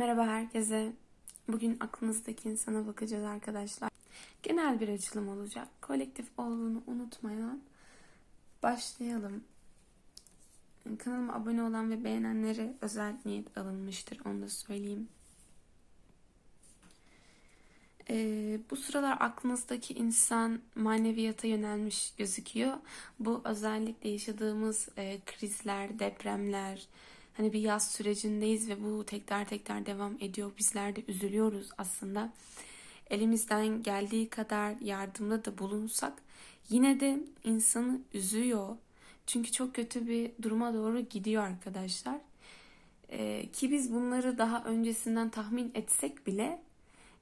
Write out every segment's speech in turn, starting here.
Merhaba herkese. Bugün aklınızdaki insana bakacağız arkadaşlar. Genel bir açılım olacak. Kolektif olduğunu unutmayan başlayalım. Kanalıma abone olan ve beğenenlere özel niyet alınmıştır. Onu da söyleyeyim. Ee, bu sıralar aklınızdaki insan maneviyata yönelmiş gözüküyor. Bu özellikle yaşadığımız e, krizler, depremler, hani bir yaz sürecindeyiz ve bu tekrar tekrar devam ediyor. Bizler de üzülüyoruz aslında. Elimizden geldiği kadar yardımda da bulunsak yine de insanı üzüyor. Çünkü çok kötü bir duruma doğru gidiyor arkadaşlar. Ee, ki biz bunları daha öncesinden tahmin etsek bile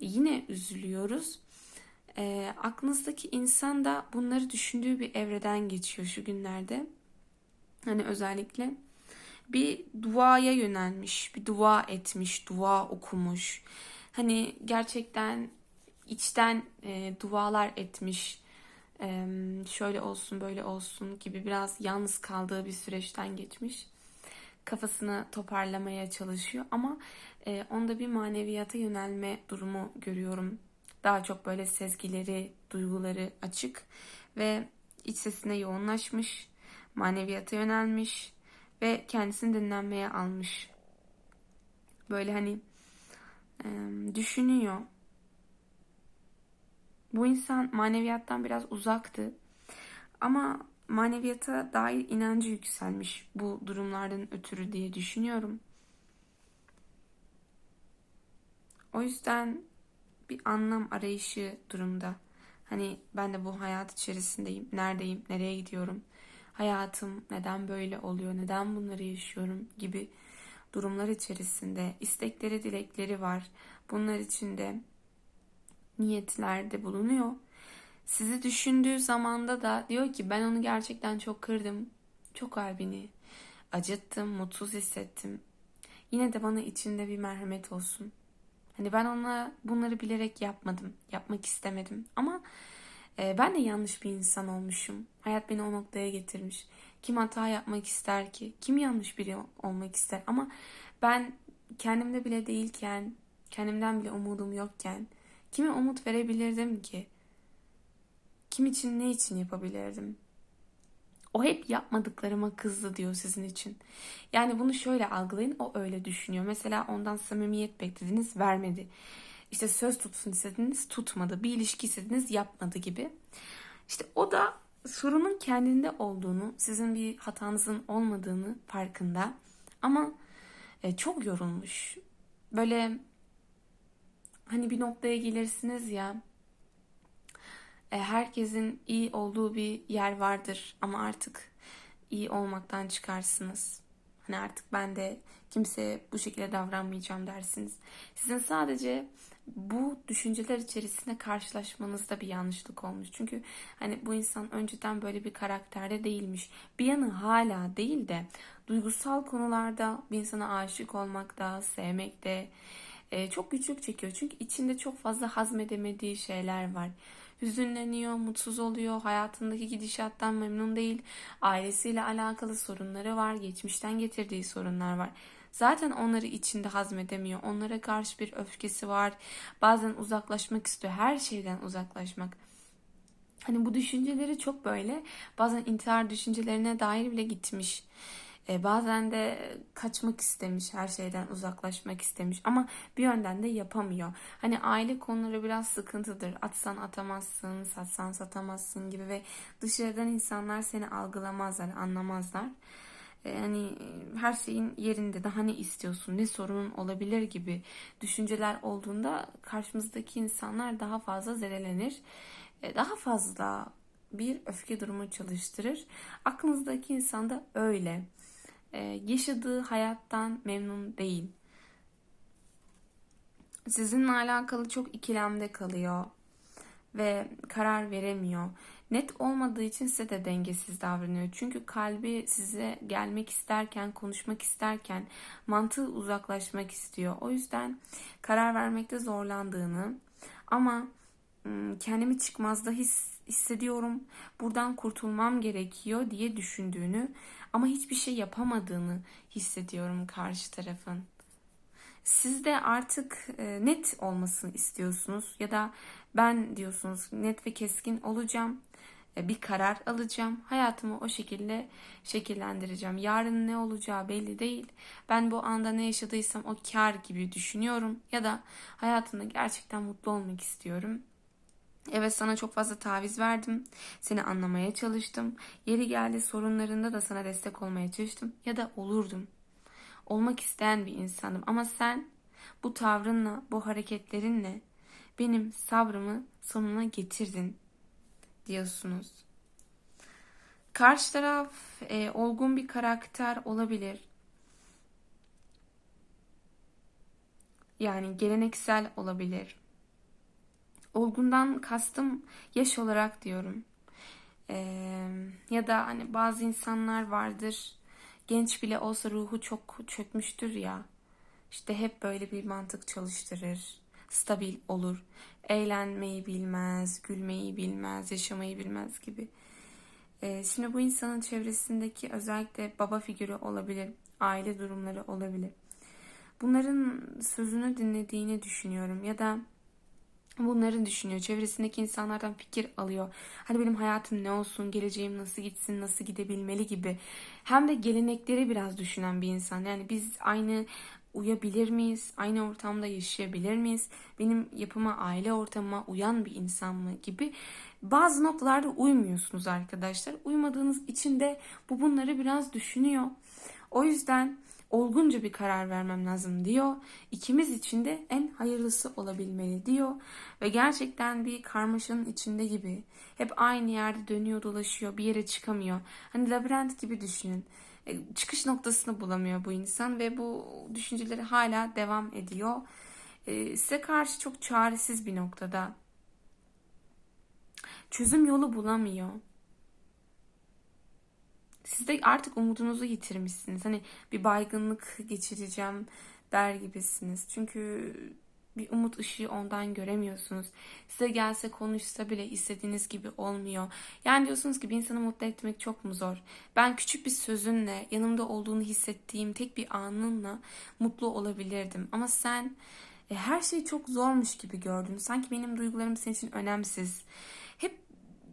yine üzülüyoruz. E, aklınızdaki insan da bunları düşündüğü bir evreden geçiyor şu günlerde. Hani özellikle bir duaya yönelmiş, bir dua etmiş, dua okumuş. Hani gerçekten içten e, dualar etmiş. E, şöyle olsun, böyle olsun gibi biraz yalnız kaldığı bir süreçten geçmiş. Kafasını toparlamaya çalışıyor ama e, onda bir maneviyata yönelme durumu görüyorum. Daha çok böyle sezgileri, duyguları açık ve iç sesine yoğunlaşmış, maneviyata yönelmiş ve kendisini dinlenmeye almış. Böyle hani e, düşünüyor. Bu insan maneviyattan biraz uzaktı. Ama maneviyata dair inancı yükselmiş bu durumlardan ötürü diye düşünüyorum. O yüzden bir anlam arayışı durumda. Hani ben de bu hayat içerisindeyim. Neredeyim? Nereye gidiyorum? Hayatım neden böyle oluyor? Neden bunları yaşıyorum? gibi durumlar içerisinde istekleri, dilekleri var. Bunlar içinde niyetlerde bulunuyor. Sizi düşündüğü zamanda da diyor ki ben onu gerçekten çok kırdım. Çok kalbini acıttım, mutsuz hissettim. Yine de bana içinde bir merhamet olsun. Hani ben ona bunları bilerek yapmadım. Yapmak istemedim. Ama e, ben de yanlış bir insan olmuşum. Hayat beni o noktaya getirmiş. Kim hata yapmak ister ki? Kim yanlış biri olmak ister? Ama ben kendimde bile değilken, kendimden bile umudum yokken kime umut verebilirdim ki? Kim için ne için yapabilirdim? O hep yapmadıklarıma kızdı diyor sizin için. Yani bunu şöyle algılayın o öyle düşünüyor. Mesela ondan samimiyet beklediniz vermedi. İşte söz tutsun istediniz tutmadı. Bir ilişki istediniz yapmadı gibi. İşte o da sorunun kendinde olduğunu, sizin bir hatanızın olmadığını farkında. Ama e, çok yorulmuş. Böyle hani bir noktaya gelirsiniz ya e, herkesin iyi olduğu bir yer vardır ama artık iyi olmaktan çıkarsınız. Hani artık ben de kimseye bu şekilde davranmayacağım dersiniz. Sizin sadece bu düşünceler içerisinde karşılaşmanızda bir yanlışlık olmuş. Çünkü hani bu insan önceden böyle bir karakterde değilmiş. Bir yanı hala değil de duygusal konularda bir insana aşık olmakta, sevmekte e, çok güçlük çekiyor. Çünkü içinde çok fazla hazmedemediği şeyler var hüzünleniyor, mutsuz oluyor, hayatındaki gidişattan memnun değil, ailesiyle alakalı sorunları var, geçmişten getirdiği sorunlar var. Zaten onları içinde hazmedemiyor. Onlara karşı bir öfkesi var. Bazen uzaklaşmak istiyor. Her şeyden uzaklaşmak. Hani bu düşünceleri çok böyle bazen intihar düşüncelerine dair bile gitmiş. E, bazen de kaçmak istemiş, her şeyden uzaklaşmak istemiş ama bir yönden de yapamıyor. Hani aile konuları biraz sıkıntıdır. Atsan atamazsın, satsan satamazsın gibi ve dışarıdan insanlar seni algılamazlar, anlamazlar. E, hani her şeyin yerinde daha ne istiyorsun, ne sorunun olabilir gibi düşünceler olduğunda karşımızdaki insanlar daha fazla zerelenir. E, daha fazla bir öfke durumu çalıştırır. Aklınızdaki insan da öyle. Ee, yaşadığı hayattan memnun değil. Sizinle alakalı çok ikilemde kalıyor ve karar veremiyor. Net olmadığı için size de dengesiz davranıyor. Çünkü kalbi size gelmek isterken, konuşmak isterken mantığı uzaklaşmak istiyor. O yüzden karar vermekte zorlandığını ama ıı, kendimi çıkmazda his, hissediyorum. Buradan kurtulmam gerekiyor diye düşündüğünü ama hiçbir şey yapamadığını hissediyorum karşı tarafın. Siz de artık e, net olmasını istiyorsunuz ya da ben diyorsunuz net ve keskin olacağım. E, bir karar alacağım. Hayatımı o şekilde şekillendireceğim. Yarın ne olacağı belli değil. Ben bu anda ne yaşadıysam o kar gibi düşünüyorum ya da hayatımda gerçekten mutlu olmak istiyorum. Evet sana çok fazla taviz verdim. Seni anlamaya çalıştım. Yeri geldi sorunlarında da sana destek olmaya çalıştım. Ya da olurdum. Olmak isteyen bir insandım. Ama sen bu tavrınla, bu hareketlerinle benim sabrımı sonuna getirdin diyorsunuz. Karşı taraf e, olgun bir karakter olabilir. Yani geleneksel olabilir. Olgundan kastım yaş olarak diyorum. Ee, ya da hani bazı insanlar vardır. Genç bile olsa ruhu çok çökmüştür ya. İşte hep böyle bir mantık çalıştırır. Stabil olur. Eğlenmeyi bilmez, gülmeyi bilmez, yaşamayı bilmez gibi. Ee, şimdi bu insanın çevresindeki özellikle baba figürü olabilir, aile durumları olabilir. Bunların sözünü dinlediğini düşünüyorum ya da bunları düşünüyor. Çevresindeki insanlardan fikir alıyor. Hani benim hayatım ne olsun, geleceğim nasıl gitsin, nasıl gidebilmeli gibi. Hem de gelenekleri biraz düşünen bir insan. Yani biz aynı uyabilir miyiz? Aynı ortamda yaşayabilir miyiz? Benim yapıma, aile ortamıma uyan bir insan mı gibi. Bazı noktalarda uymuyorsunuz arkadaşlar. Uymadığınız için de bu bunları biraz düşünüyor. O yüzden olgunca bir karar vermem lazım diyor. İkimiz için de en hayırlısı olabilmeli diyor. Ve gerçekten bir karmaşanın içinde gibi. Hep aynı yerde dönüyor dolaşıyor bir yere çıkamıyor. Hani labirent gibi düşünün. E, çıkış noktasını bulamıyor bu insan ve bu düşünceleri hala devam ediyor. E, size karşı çok çaresiz bir noktada. Çözüm yolu bulamıyor. Siz de artık umudunuzu yitirmişsiniz. Hani bir baygınlık geçireceğim der gibisiniz. Çünkü bir umut ışığı ondan göremiyorsunuz. Size gelse konuşsa bile istediğiniz gibi olmuyor. Yani diyorsunuz ki bir insanı mutlu etmek çok mu zor? Ben küçük bir sözünle, yanımda olduğunu hissettiğim tek bir anınla mutlu olabilirdim. Ama sen e, her şey çok zormuş gibi gördün. Sanki benim duygularım senin için önemsiz.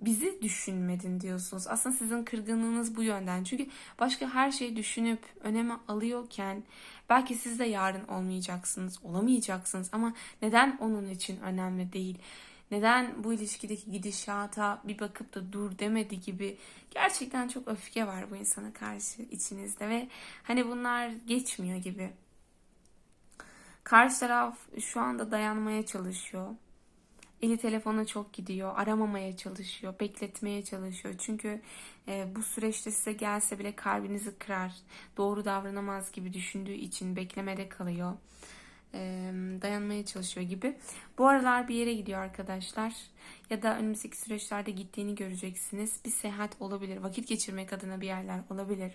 Bizi düşünmedin diyorsunuz. Aslında sizin kırgınlığınız bu yönden. Çünkü başka her şeyi düşünüp öneme alıyorken belki siz de yarın olmayacaksınız, olamayacaksınız ama neden onun için önemli değil? Neden bu ilişkideki gidişata bir bakıp da dur demedi gibi gerçekten çok öfke var bu insana karşı içinizde ve hani bunlar geçmiyor gibi. Karşı taraf şu anda dayanmaya çalışıyor Eli telefona çok gidiyor. Aramamaya çalışıyor. Bekletmeye çalışıyor. Çünkü e, bu süreçte size gelse bile kalbinizi kırar. Doğru davranamaz gibi düşündüğü için beklemede kalıyor. E, dayanmaya çalışıyor gibi. Bu aralar bir yere gidiyor arkadaşlar. Ya da önümüzdeki süreçlerde gittiğini göreceksiniz. Bir seyahat olabilir. Vakit geçirmek adına bir yerler olabilir.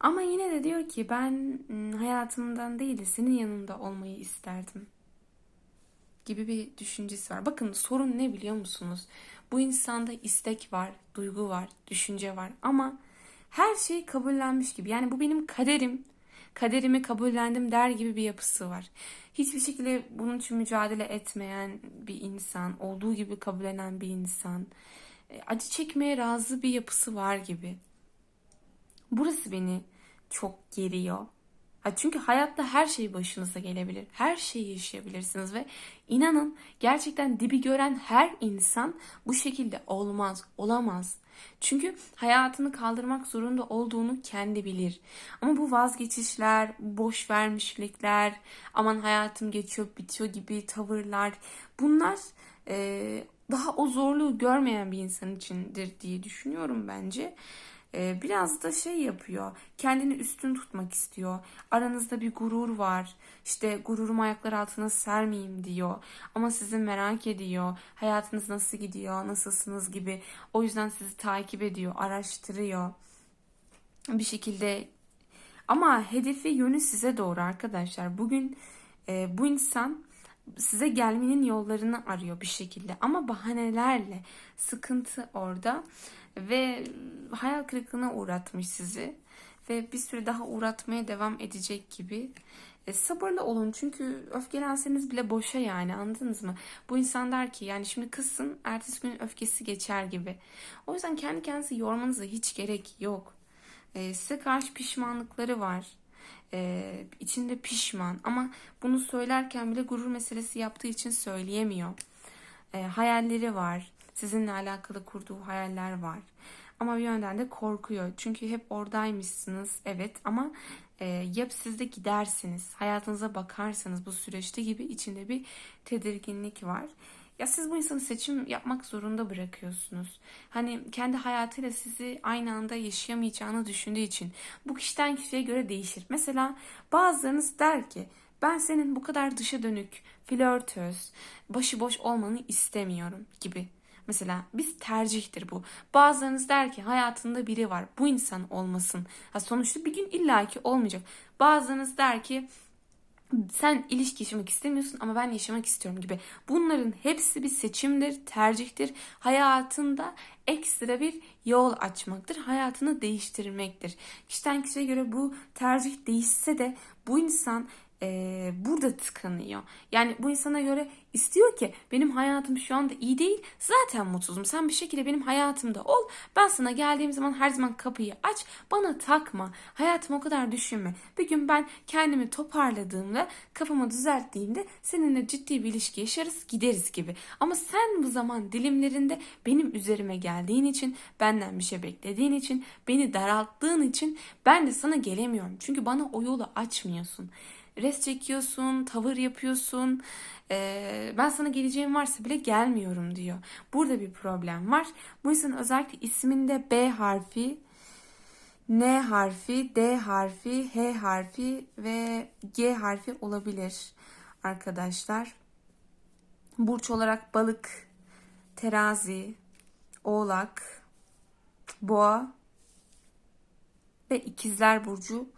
Ama yine de diyor ki ben hayatımdan değil de senin yanında olmayı isterdim gibi bir düşüncesi var. Bakın sorun ne biliyor musunuz? Bu insanda istek var, duygu var, düşünce var ama her şey kabullenmiş gibi. Yani bu benim kaderim. Kaderimi kabullendim der gibi bir yapısı var. Hiçbir şekilde bunun için mücadele etmeyen bir insan, olduğu gibi kabullenen bir insan. E, acı çekmeye razı bir yapısı var gibi. Burası beni çok geriyor. Çünkü hayatta her şey başınıza gelebilir. Her şeyi yaşayabilirsiniz ve inanın gerçekten dibi gören her insan bu şekilde olmaz, olamaz. Çünkü hayatını kaldırmak zorunda olduğunu kendi bilir. Ama bu vazgeçişler, boş vermişlikler, aman hayatım geçiyor, bitiyor gibi tavırlar bunlar e, daha o zorluğu görmeyen bir insan içindir diye düşünüyorum bence. Ee, biraz da şey yapıyor. Kendini üstün tutmak istiyor. Aranızda bir gurur var. İşte gururumu ayaklar altına sermeyeyim diyor. Ama sizi merak ediyor. Hayatınız nasıl gidiyor, nasılsınız gibi. O yüzden sizi takip ediyor, araştırıyor. Bir şekilde ama hedefi yönü size doğru arkadaşlar. Bugün e, bu insan size gelmenin yollarını arıyor bir şekilde ama bahanelerle sıkıntı orada ve hayal kırıklığına uğratmış sizi ve bir süre daha uğratmaya devam edecek gibi E, sabırlı olun çünkü öfkelenseniz bile boşa yani anladınız mı? Bu insan der ki yani şimdi kızsın ertesi gün öfkesi geçer gibi. O yüzden kendi kendinizi yormanıza hiç gerek yok. E, size karşı pişmanlıkları var. E, içinde pişman ama bunu söylerken bile gurur meselesi yaptığı için söyleyemiyor. E, hayalleri var. Sizinle alakalı kurduğu hayaller var. Ama bir yönden de korkuyor. Çünkü hep oradaymışsınız evet ama e, ya siz de gidersiniz, hayatınıza bakarsanız bu süreçte gibi içinde bir tedirginlik var. Ya siz bu insanı seçim yapmak zorunda bırakıyorsunuz. Hani kendi hayatıyla sizi aynı anda yaşayamayacağını düşündüğü için bu kişiden kişiye göre değişir. Mesela bazılarınız der ki ben senin bu kadar dışa dönük, flörtöz, başıboş olmanı istemiyorum gibi. Mesela biz tercihtir bu. Bazılarınız der ki hayatında biri var. Bu insan olmasın. Ha sonuçta bir gün illaki olmayacak. Bazılarınız der ki sen ilişki yaşamak istemiyorsun ama ben yaşamak istiyorum gibi. Bunların hepsi bir seçimdir, tercihtir. Hayatında ekstra bir yol açmaktır. Hayatını değiştirmektir. Kişiden kişiye göre bu tercih değişse de bu insan e, burada tıkanıyor. Yani bu insana göre istiyor ki benim hayatım şu anda iyi değil. Zaten mutsuzum. Sen bir şekilde benim hayatımda ol. Ben sana geldiğim zaman her zaman kapıyı aç. Bana takma. Hayatımı o kadar düşünme. Bir gün ben kendimi toparladığımda kafamı düzelttiğimde seninle ciddi bir ilişki yaşarız gideriz gibi. Ama sen bu zaman dilimlerinde benim üzerime geldiğin için benden bir şey beklediğin için beni daralttığın için ben de sana gelemiyorum. Çünkü bana o yolu açmıyorsun res çekiyorsun, tavır yapıyorsun. Ee, ben sana geleceğim varsa bile gelmiyorum diyor. Burada bir problem var. Bu insanın özellikle isminde B harfi, N harfi, D harfi, H harfi ve G harfi olabilir arkadaşlar. Burç olarak balık, terazi, oğlak, boğa ve ikizler burcu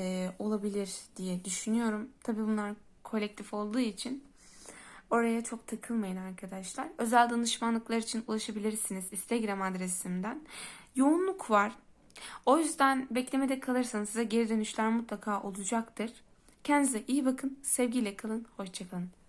e, olabilir diye düşünüyorum. Tabii bunlar kolektif olduğu için oraya çok takılmayın arkadaşlar. Özel danışmanlıklar için ulaşabilirsiniz Instagram adresimden. Yoğunluk var. O yüzden beklemede kalırsanız size geri dönüşler mutlaka olacaktır. Kendinize iyi bakın. Sevgiyle kalın. Hoşçakalın.